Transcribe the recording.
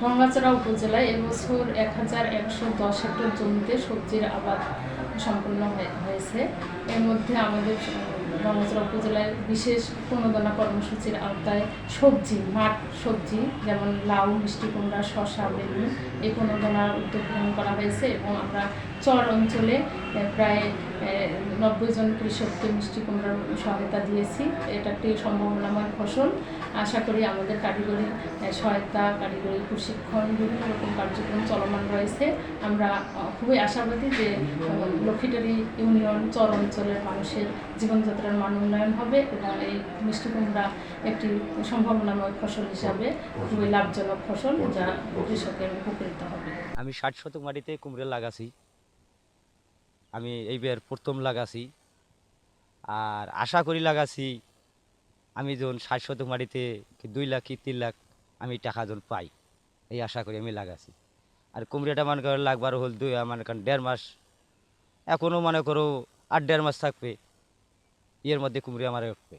গঙ্গাচড়া উপজেলায় এবছর এক হাজার একশো দশ হেক্টর জমিতে সবজির আবাদ সম্পন্ন হয়ে- হয়েছে। এর মধ্যে আমাদের গঙ্গাচড়া উপজেলায় বিশেষ প্রণোদনা কর্মসূচির আওতায় সবজি, মাঠ সবজি, যেমন লাউ, মিষ্টি কুমড়া শশা বেগুন এই প্রণোদনার উদ্যোগ গ্রহণ করা হয়েছে এবং আমরা চর অঞ্চলে প্রায় নব্বই জন কৃষককে মিষ্টি কুমড়ার সহায়তা দিয়েছি। এটা একটি সম্ভাবনাময় ফসল। আশা করি আমাদের কারিগরি সহায়তা, কারিগরি প্রশিক্ষণ, বিভিন্ন রকম কার্যক্রম চলমান রয়েছে। আমরা খুবই আশাবাদী যে লক্ষ্মীটারি ইউনিয়ন চর অঞ্চলের মানুষের জীবনযাত্রার মান উন্নয়ন হবে এবং এই মিষ্টি কুমড়া একটি সম্ভাবনাময় ফসল হিসাবে খুবই লাভজনক ফসল যা কৃষকের উপকৃত হবে। আমি ষাট শতক মাটিতে কুমড়া লাগাছি। আমি এইবার প্রথম লাগাছি। আর আশা করি লাগাছি, আমি যখন ষাট শতক মাটিতে কি দুই লাখ কি তিন লাখ আমি টাকা যখন পাই, এই আশা করি আমি লাগাছি। আর কুমড়িটা মনে করো লাগবার হল দুই, মনে কারণ দেড় মাস। এখনও মনে করো আট দেড় মাস থাকবে ইয়ের মধ্যে কুমড়ি আমার উঠবে।